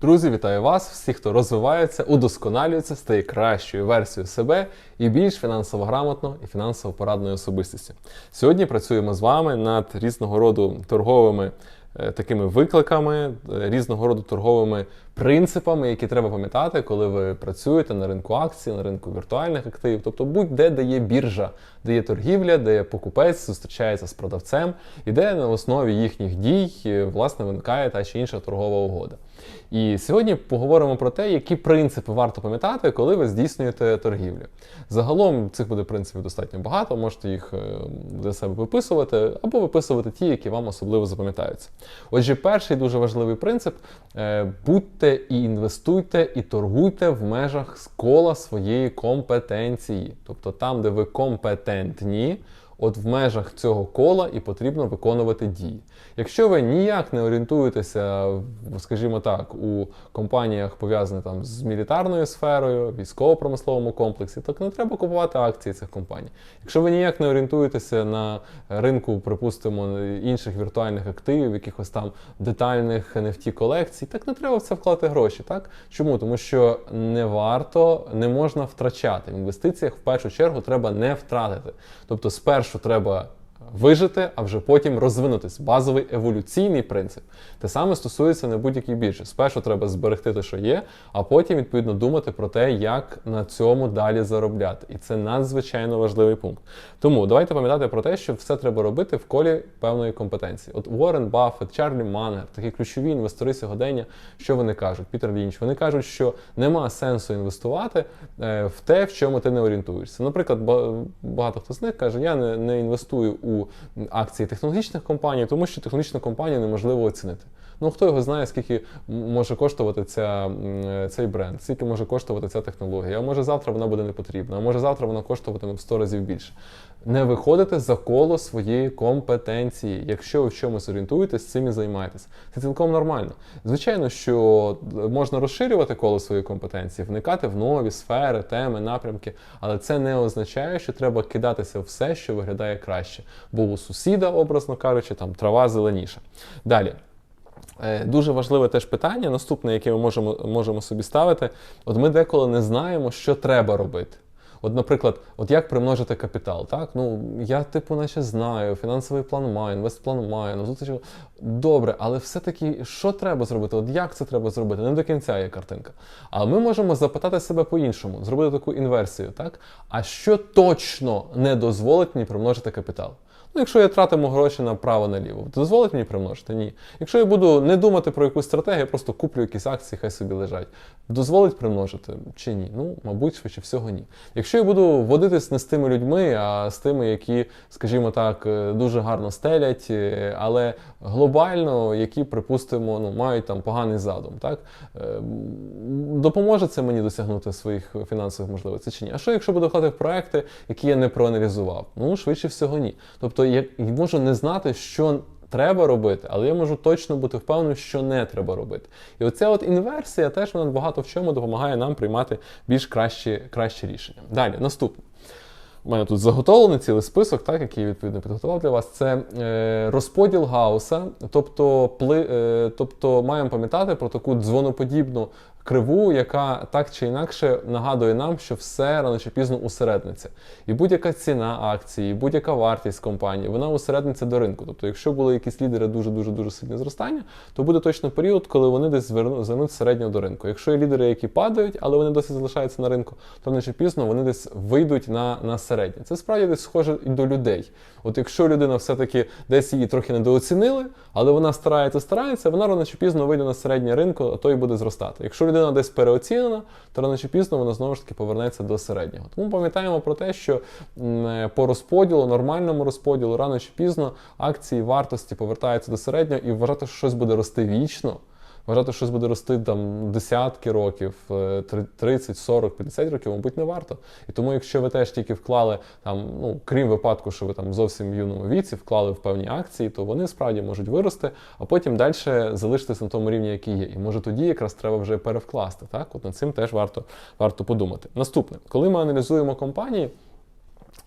Друзі, вітаю вас, всіх, хто розвивається, удосконалюється, стає кращою версією себе і більш фінансово грамотно і фінансово порадною особистістю. Сьогодні працюємо з вами над різного роду торговими е, такими викликами, е, різного роду торговими принципами, які треба пам'ятати, коли ви працюєте на ринку акцій, на ринку віртуальних активів, тобто будь-де, де є біржа, де є торгівля, де покупець зустрічається з продавцем, і де на основі їхніх дій е, власне виникає та чи інша торгова угода. І сьогодні поговоримо про те, які принципи варто пам'ятати, коли ви здійснюєте торгівлю. Загалом цих буде принципів достатньо багато, можете їх е, для себе виписувати або виписувати ті, які вам особливо запам'ятаються. Отже, перший дуже важливий принцип: е, будьте і інвестуйте, і торгуйте в межах кола своєї компетенції, тобто там, де ви компетентні. От в межах цього кола і потрібно виконувати дії. Якщо ви ніяк не орієнтуєтеся, скажімо так, у компаніях пов'язаних там з мілітарною сферою, військово-промисловому комплексі, так не треба купувати акції цих компаній. Якщо ви ніяк не орієнтуєтеся на ринку, припустимо, інших віртуальних активів, якихось там детальних NFT колекцій, так не треба в це вкладати гроші. Так чому? Тому що не варто, не можна втрачати. В інвестиціях в першу чергу треба не втратити. Тобто, спершу треба вижити, а вже потім розвинутись. Базовий еволюційний принцип. Те саме стосується на будь-якій біржі. Спершу треба зберегти те, що є, а потім відповідно думати про те, як на цьому далі заробляти. І це надзвичайно важливий пункт. Тому давайте пам'ятати про те, що все треба робити в колі певної компетенції. От Уоррен Баффет, Чарлі Мангер, такі ключові інвестори сьогодення, що вони кажуть? Пітер Лінч, вони кажуть, що нема сенсу інвестувати е, в те, в чому ти не орієнтуєшся. Наприклад, багато хто з них каже, я не, не інвестую у акції технологічних компаній, тому що технологічну компанію неможливо оцінити. Ну хто його знає, скільки може коштувати ця, цей бренд, скільки може коштувати ця технологія. А може завтра вона буде не потрібна, а може завтра вона коштуватиме в 100 разів більше. Не виходите за коло своєї компетенції. Якщо ви в чомусь орієнтуєтесь, цим і займаєтесь. Це цілком нормально. Звичайно, що можна розширювати коло своєї компетенції, вникати в нові сфери, теми, напрямки, але це не означає, що треба кидатися в все, що виглядає краще. Бо у сусіда, образно кажучи, там трава зеленіша. Далі. Е, Дуже важливе теж питання, наступне, яке ми можемо, можемо собі ставити. От ми деколи не знаємо, що треба робити. От, наприклад, от як примножити капітал, так? Ну, я, типу, наче знаю, фінансовий план маю, інвестплан маю, ну тут добре, але все-таки що треба зробити? От як це треба зробити? Не до кінця є картинка. Але ми можемо запитати себе по-іншому, зробити таку інверсію, так? А що точно не дозволить мені примножити капітал? Ну, якщо я тратиму гроші направо-наліво, то дозволить мені примножити? Ні. Якщо я буду не думати про якусь стратегію, я просто куплю якісь акції, хай собі лежать. Дозволить примножити чи ні? Ну, мабуть, швидше всього ні. Якщо я буду водитись не з тими людьми, а з тими, які, скажімо так, е, дуже гарно стелять, е, але глобально, які, припустимо, ну, мають там поганий задум, так? Е, Допоможе це мені досягнути своїх фінансових можливостей чи ні? А що, якщо буду вкладати в проекти, які я не проаналізував? Ну, швидше всього, ні. Тобто я можу не знати, що треба робити, але я можу точно бути впевнений, що не треба робити. І оця от інверсія теж вона багато в чому допомагає нам приймати більш кращі, кращі рішення. Далі, наступне. У мене тут заготовлений цілий список, так, який я відповідно підготував для вас. Це е, розподіл гауса, тобто, пли, е, тобто маємо пам'ятати про таку дзвоноподібну криву, яка так чи інакше нагадує нам, що все рано чи пізно усередниться. І будь-яка ціна акції, будь-яка вартість компанії, вона усередниться до ринку. Тобто, якщо були якісь лідери дуже дуже сильні зростання, то буде точно період, коли вони десь зверну- звернуть середньо до ринку. Якщо є лідери, які падають, але вони досі залишаються на ринку, то рано чи пізно вони десь вийдуть на, на середнє. Це справді десь схоже і до людей. От якщо людина все-таки десь її трохи недооцінили, але вона старається, старається, вона рано чи пізно вийде на середнє ринку, а то і буде зростати. Якщо людина десь переоцінена, то рано чи пізно вона знову ж таки повернеться до середнього. Тому пам'ятаємо про те, що по розподілу, нормальному розподілу, рано чи пізно акції вартості повертаються до середнього і вважати, що щось буде рости вічно. Вважати, що щось буде рости там десятки років, е, 30, 40, 50 років, мабуть, не варто. І тому, якщо ви теж тільки вклали там, ну крім випадку, що ви там зовсім в юному віці вклали в певні акції, то вони справді можуть вирости, а потім далі залишитися на тому рівні, який є. І може тоді якраз треба вже перевкласти. Так, от над цим теж варто, варто подумати. Наступне, коли ми аналізуємо компанії.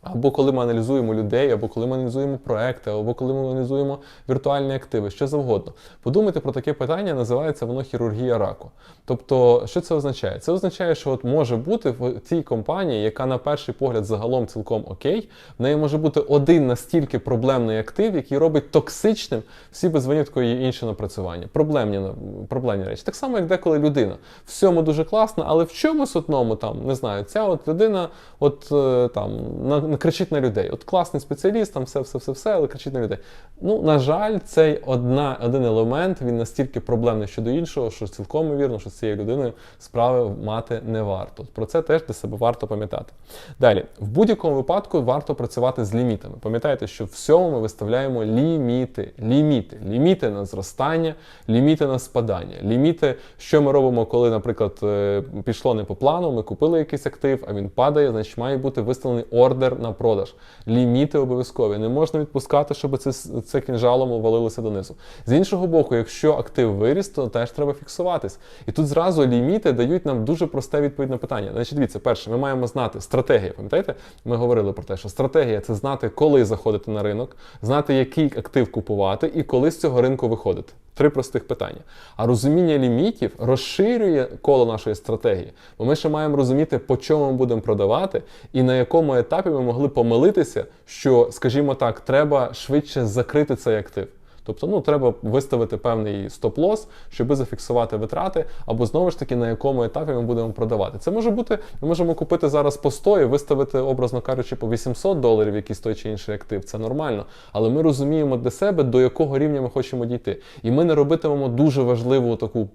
Або коли ми аналізуємо людей, або коли ми аналізуємо проекти, або коли ми аналізуємо віртуальні активи, що завгодно. Подумайте про таке питання, називається воно хірургія раку. Тобто, що це означає? Це означає, що от може бути в цій компанії, яка на перший погляд загалом цілком окей, в неї може бути один настільки проблемний актив, який робить токсичним всі без винятку її інші напрацювання. Проблемні, проблемні речі. Так само, як деколи людина. Всьому дуже класно, але в чомусь одному там не знаю, ця от людина, от е, там на кричить на людей. От класний спеціаліст, там все, все, все, все, але кричить на людей. Ну, на жаль, цей одна, один елемент він настільки проблемний щодо іншого, що цілком ймовірно, що з цією людиною справи мати не варто. Про це теж для себе варто пам'ятати. Далі, в будь-якому випадку варто працювати з лімітами. Пам'ятайте, що всьому ми виставляємо ліміти, ліміти, ліміти на зростання, ліміти на спадання, ліміти, що ми робимо, коли, наприклад, е, пішло не по плану, ми купили якийсь актив, а він падає, значить має бути виставлений ордер на продаж. Ліміти обов'язкові. Не можна відпускати, щоб це, це кінжалом валилося донизу. З іншого боку, якщо актив виріс, то теж треба фіксуватись. І тут зразу ліміти дають нам дуже просте відповідь на питання. Значить, дивіться, перше, ми маємо знати стратегію. Пам'ятаєте? Ми говорили про те, що стратегія це знати, коли заходити на ринок, знати, який актив купувати і коли з цього ринку виходити. Три простих питання. А розуміння лімітів розширює коло нашої стратегії, бо ми ще маємо розуміти, по чому ми будемо продавати, і на якому етапі ми могли помилитися, що, скажімо так, треба швидше закрити цей актив. Тобто, ну треба виставити певний стоп-лос, щоб зафіксувати витрати, або знову ж таки на якому етапі ми будемо продавати. Це може бути, ми можемо купити зараз по 100 і виставити, образно кажучи, по 800 доларів якийсь той чи інший актив. Це нормально. Але ми розуміємо для себе, до якого рівня ми хочемо дійти. І ми не робитимемо дуже важливу таку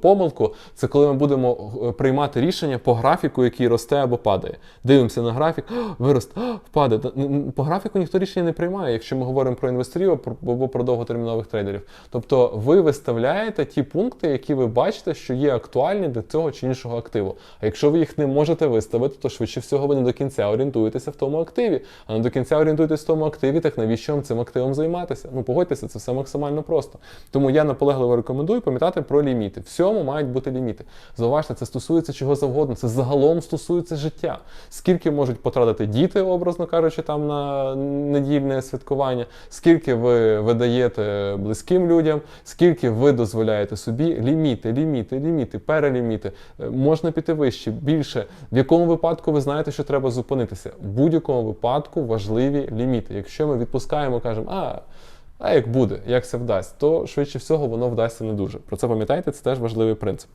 помилку. Це коли ми будемо приймати рішення по графіку, який росте або падає. Дивимося на графік, вирост, впаде. По графіку ніхто рішення не приймає, якщо ми говоримо про інвесторів або про термінових трейдерів. Тобто ви виставляєте ті пункти, які ви бачите, що є актуальні для цього чи іншого активу. А якщо ви їх не можете виставити, то швидше всього ви не до кінця орієнтуєтеся в тому активі. А не до кінця орієнтуєтесь в тому активі, так навіщо вам цим активом займатися? Ну погодьтеся, це все максимально просто. Тому я наполегливо рекомендую пам'ятати про ліміти. Всьому мають бути ліміти. Зауважте, це стосується чого завгодно. Це загалом стосується життя. Скільки можуть потратити діти, образно кажучи, там на недільне святкування, скільки ви видаєте близьким людям, скільки ви дозволяєте собі, ліміти, ліміти, ліміти, переліміти. Е, можна піти вище, більше. В якому випадку ви знаєте, що треба зупинитися? В будь-якому випадку важливі ліміти. Якщо ми відпускаємо, кажемо, а. А як буде, як це вдасть, то швидше всього воно вдасться не дуже. Про це пам'ятайте, це теж важливий принцип.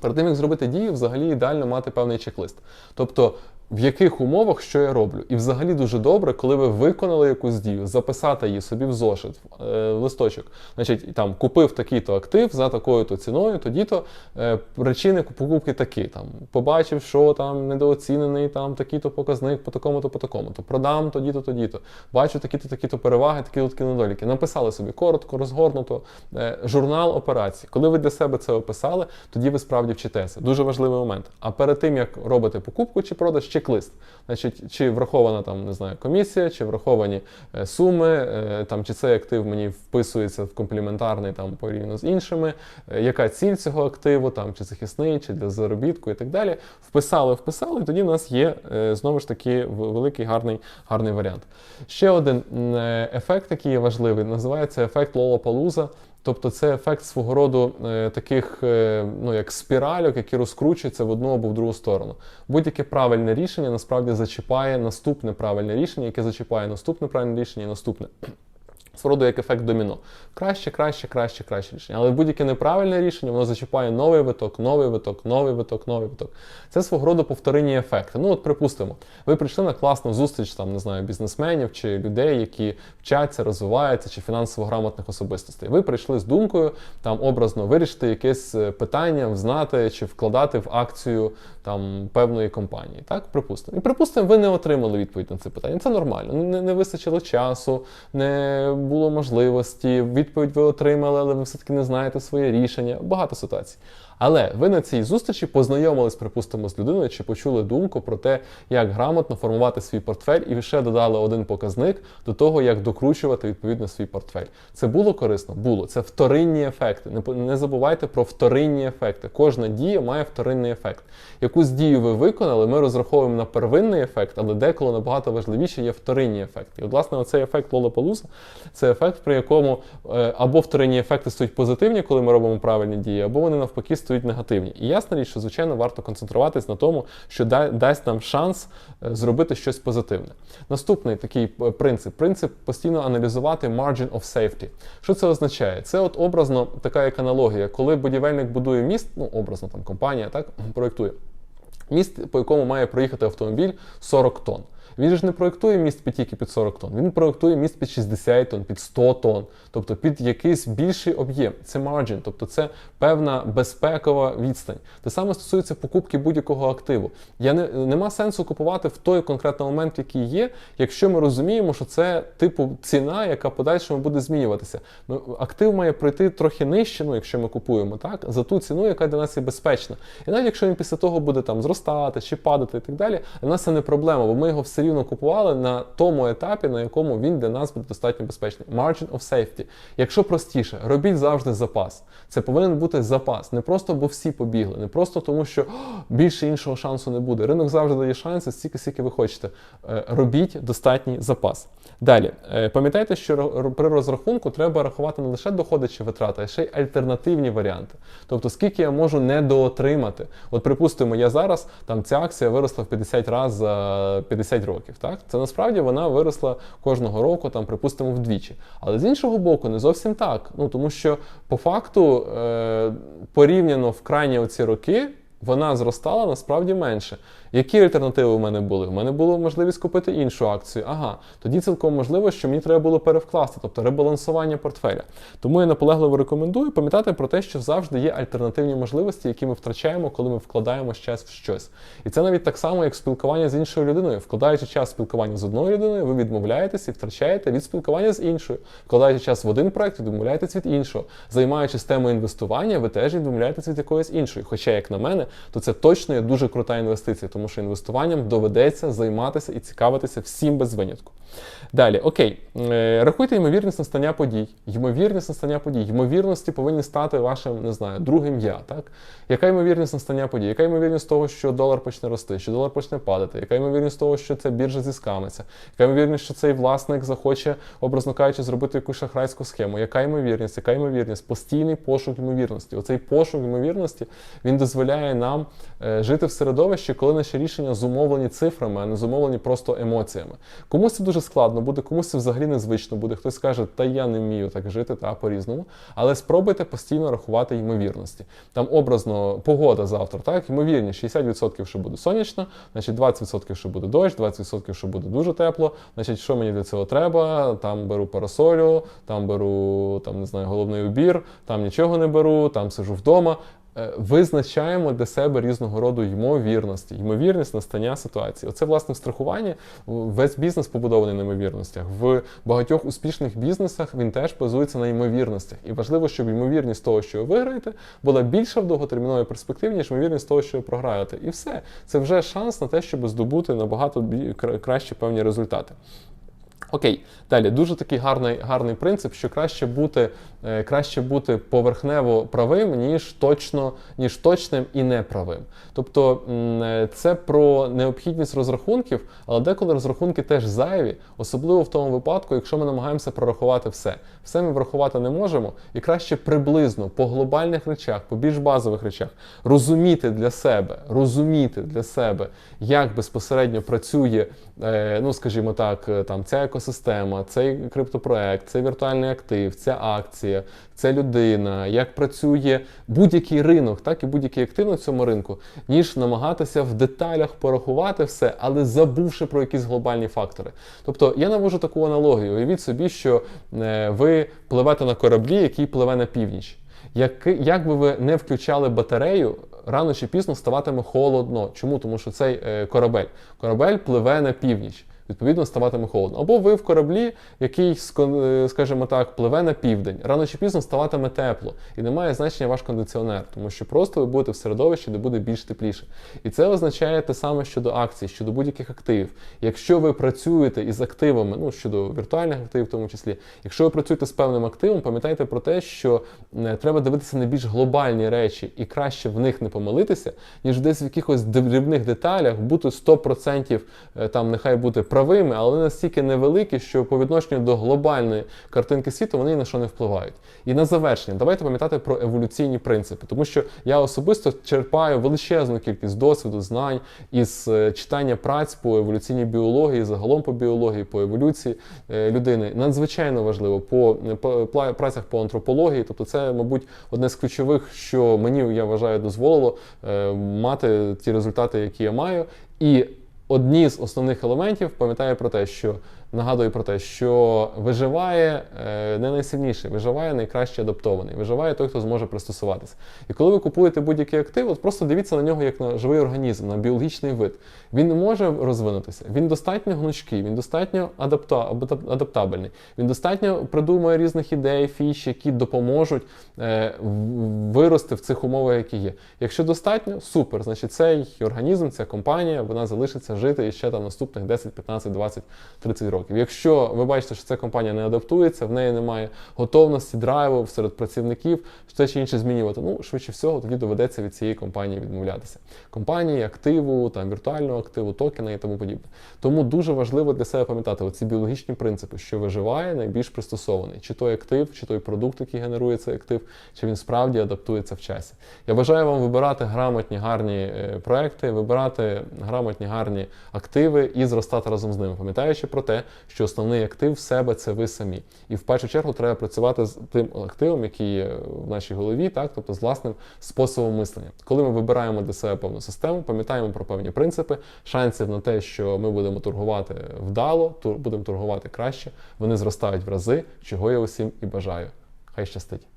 Перед тим, як зробити дію, взагалі ідеально мати певний чек-лист. Тобто в яких умовах що я роблю. І взагалі дуже добре, коли ви виконали якусь дію, записати її собі в зошит, в е, листочок. Значить, там купив такий-то актив за такою-то ціною, тоді-то е, причини покупки такі. Там Побачив, що там недооцінений там такий-то показник по такому-то, по такому-то. Продам тоді-то, тоді-то. Бачу такі-то, такі-то переваги, такі-то такі недоліки. Написали собі коротко, розгорнуто. Е, журнал операцій. Коли ви для себе це описали, тоді ви справді вчитеся. Дуже важливий момент. А перед тим, як робите покупку чи продаж, чек-лист. Значить, чи врахована там не знаю, комісія, чи враховані е, суми, е, там чи цей актив мені вписується в компліментарний там порівняно з іншими, е, яка ціль цього активу, там чи захисний, чи для заробітку і так далі. Вписали, вписали, і тоді в нас є знову ж таки великий гарний гарний варіант. Ще один ефект, який є важливий, називається ефект Лолапалуза. Тобто це ефект свого роду е, таких е, ну, як спіральок, які розкручуються в одну або в другу сторону. Будь-яке правильне рішення насправді зачіпає наступне правильне рішення, яке зачіпає наступне правильне рішення і наступне свого як ефект доміно. Краще, краще, краще, краще рішення. Але будь-яке неправильне рішення, воно зачіпає новий виток, новий виток, новий виток, новий виток. Це свого роду повторинні ефекти. Ну, от, припустимо, ви прийшли на класну зустріч там, не знаю, бізнесменів чи людей, які вчаться, розвиваються, чи фінансово грамотних особистостей. Ви прийшли з думкою там образно вирішити якесь е, питання, взнати чи вкладати в акцію там певної компанії. Так, припустимо. І припустимо, ви не отримали відповідь на це питання. Це нормально. Не, не вистачило часу, не було можливості, відповідь ви отримали, але ви все-таки не знаєте своє рішення. Багато ситуацій. Але ви на цій зустрічі познайомились, припустимо, з людиною чи почули думку про те, як грамотно формувати свій портфель, і ви ще додали один показник до того, як докручувати відповідно свій портфель. Це було корисно? Було. Це вторинні ефекти. Не, забувайте про вторинні ефекти. Кожна дія має вторинний ефект. Якусь дію ви виконали, ми розраховуємо на первинний ефект, але деколи набагато важливіше є вторинні ефекти. І, от, власне, оцей ефект Лолополуза це ефект, при якому е, або вторинні ефекти стають позитивні, коли ми робимо правильні дії, або вони навпаки стають негативні. І ясна річ, що звичайно варто концентруватись на тому, що да- дасть нам шанс е, зробити щось позитивне. Наступний такий е, принцип принцип постійно аналізувати margin of safety. Що це означає? Це от образно така як аналогія, коли будівельник будує міст, ну образно там компанія так проєктує. Міст, по якому має проїхати автомобіль 40 тонн. Він ж не проєктує міст під тільки під 40 тонн, він проєктує міст під 60 тонн, під 100 тонн, тобто під якийсь більший об'єм. Це margin, тобто це певна безпекова відстань. Те саме стосується покупки будь-якого активу. Я не, нема сенсу купувати в той конкретний момент, який є, якщо ми розуміємо, що це типу ціна, яка подальшому буде змінюватися. Ну, актив має пройти трохи нижче, ну, якщо ми купуємо, так, за ту ціну, яка для нас є безпечна. І навіть якщо він після того буде там зростати чи падати і так далі, для нас це не проблема, бо ми його все рівно купували на тому етапі, на якому він для нас буде достатньо безпечний. Margin of safety. Якщо простіше, робіть завжди запас. Це повинен бути запас. Не просто бо всі побігли, не просто тому, що більше іншого шансу не буде. Ринок завжди дає шанси, стільки, скільки ви хочете. Е, Робіть достатній запас. Далі, Е, пам'ятайте, що при розрахунку треба рахувати не лише доходи чи витрати, а ще й альтернативні варіанти. Тобто, скільки я можу недоотримати. От, припустимо, я зараз там ця акція виросла в 50 разів за 50 років. Так? Це насправді вона виросла кожного року, там, припустимо, вдвічі. Але з іншого боку, не зовсім так. Ну тому що по факту е, порівняно в крайні оці роки. Вона зростала насправді менше. Які альтернативи у мене були? У мене була можливість купити іншу акцію. Ага, тоді цілком можливо, що мені треба було перевкласти, тобто ребалансування портфеля. Тому я наполегливо рекомендую пам'ятати про те, що завжди є альтернативні можливості, які ми втрачаємо, коли ми вкладаємо час в щось. І це навіть так само, як спілкування з іншою людиною. Вкладаючи час спілкування з одною людиною, ви відмовляєтесь і втрачаєте від спілкування з іншою. Вкладаючи час в один проект, відмовляєтесь від іншого. Займаючись темою інвестування, ви теж відмовляєтесь від якоїсь іншої. Хоча, як на мене, то це точно є дуже крута інвестиція, тому що інвестуванням доведеться займатися і цікавитися всім без винятку. Далі, окей, Е, рахуйте ймовірність настання подій. Ймовірність настання подій. Ймовірності повинні стати вашим, не знаю, другим я. Так? Яка ймовірність настання подій? Яка ймовірність того, що долар почне рости, що долар почне падати? Яка ймовірність того, що ця біржа зіскамиться? Яка ймовірність, що цей власник захоче, образно кажучи, зробити якусь шахрайську схему? Яка ймовірність? Яка ймовірність? Постійний пошук ймовірності. Оцей пошук ймовірності він дозволяє нам е, жити в середовищі, коли наші рішення зумовлені цифрами, а не зумовлені просто емоціями. Комусь це дуже складно буде, комусь це взагалі незвично буде. Хтось скаже, та я не вмію так жити, та по-різному. Але спробуйте постійно рахувати ймовірності. Там образно погода завтра, так, ймовірність 60%, що буде сонячно, значить 20%, що буде дощ, 20%, що буде дуже тепло. Значить, що мені для цього треба? Там беру парасолю, там беру там не знаю, головний убір, там нічого не беру, там сижу вдома. Е, Визначаємо для себе різного роду ймовірності, ймовірність настання ситуації. Оце власне в страхуванні. Весь бізнес побудований на ймовірностях. В багатьох успішних бізнесах він теж базується на ймовірностях. І важливо, щоб ймовірність того, що ви виграєте, була більша в довготерміновій перспективі, ніж ймовірність того, що ви програєте. І все. Це вже шанс на те, щоб здобути набагато кращі певні результати. Окей, далі дуже такий гарний, гарний принцип, що краще бути, е, краще бути поверхнево правим, ніж точно, ніж точним і неправим. Тобто е, це про необхідність розрахунків, але деколи розрахунки теж зайві, особливо в тому випадку, якщо ми намагаємося прорахувати все. Все ми врахувати не можемо, і краще приблизно по глобальних речах, по більш базових речах розуміти для себе, розуміти для себе, як безпосередньо працює, ну скажімо так, е, там ця екосистема, цей криптопроект, цей віртуальний актив, ця акція, ця людина, як працює будь-який ринок, так і будь-який актив на цьому ринку, ніж намагатися в деталях порахувати все, але забувши про якісь глобальні фактори. Тобто я навожу таку аналогію. Уявіть собі, що е, ви пливете на кораблі, який пливе на північ. Як, як би ви не включали батарею, рано чи пізно ставатиме холодно. Чому? Тому що цей е, корабель. Корабель пливе на північ. Відповідно, ставатиме холодно. Або ви в кораблі, який, е, скажімо так, пливе на південь. Рано чи пізно ставатиме тепло. І не має значення ваш кондиціонер, тому що просто ви будете в середовищі, де буде більш тепліше. І це означає те саме щодо акцій, щодо будь-яких активів. Якщо ви працюєте із активами, ну щодо віртуальних активів, в тому числі, якщо ви працюєте з певним активом, пам'ятайте про те, що е, треба дивитися на більш глобальні речі і краще в них не помилитися, ніж десь в якихось дрібних деталях бути 100% е, там нехай бути правими, але настільки невеликі, що по відношенню до глобальної картинки світу вони ні на що не впливають. І на завершення, давайте пам'ятати про еволюційні принципи, тому що я особисто черпаю величезну кількість досвіду, знань із е, читання праць по еволюційній біології, загалом по біології, по еволюції е, людини. Надзвичайно важливо по, пла- працях по антропології. Тобто, це, мабуть, одне з ключових, що мені я вважаю дозволило е, мати ті результати, які я маю. І одні з основних елементів пам'ятає про те, що нагадую про те, що виживає е, не найсильніший, виживає найкраще адаптований, виживає той, хто зможе пристосуватися. І коли ви купуєте будь-який актив, от просто дивіться на нього як на живий організм, на біологічний вид. Він не може розвинутися, він достатньо гнучкий, він достатньо адапта, адаптабельний, він достатньо придумує різних ідей, фіч, які допоможуть е, вирости в цих умовах, які є. Якщо достатньо, супер. Значить, цей організм, ця компанія, вона залишиться жити ще там наступних 10, 15, 20, 30 років. Якщо ви бачите, що ця компанія не адаптується, в неї немає готовності, драйву серед працівників, це чи інше змінювати, ну швидше всього, тоді доведеться від цієї компанії відмовлятися. Компанії, активу, там віртуального активу, токена і тому подібне. Тому дуже важливо для себе пам'ятати оці біологічні принципи, що виживає найбільш пристосований, чи той актив, чи той продукт, який генерує цей актив, чи він справді адаптується в часі. Я бажаю вам вибирати грамотні, гарні е, проекти, вибирати грамотні, гарні активи і зростати разом з ними, пам'ятаючи про те, що основний актив в себе це ви самі. І в першу чергу треба працювати з тим активом, який є в нашій голові, так, тобто з власним способом мислення. Коли ми вибираємо для себе певну систему, пам'ятаємо про певні принципи, шансів на те, що ми будемо торгувати вдало, будемо торгувати краще, вони зростають в рази, чого я усім і бажаю. Хай щастить!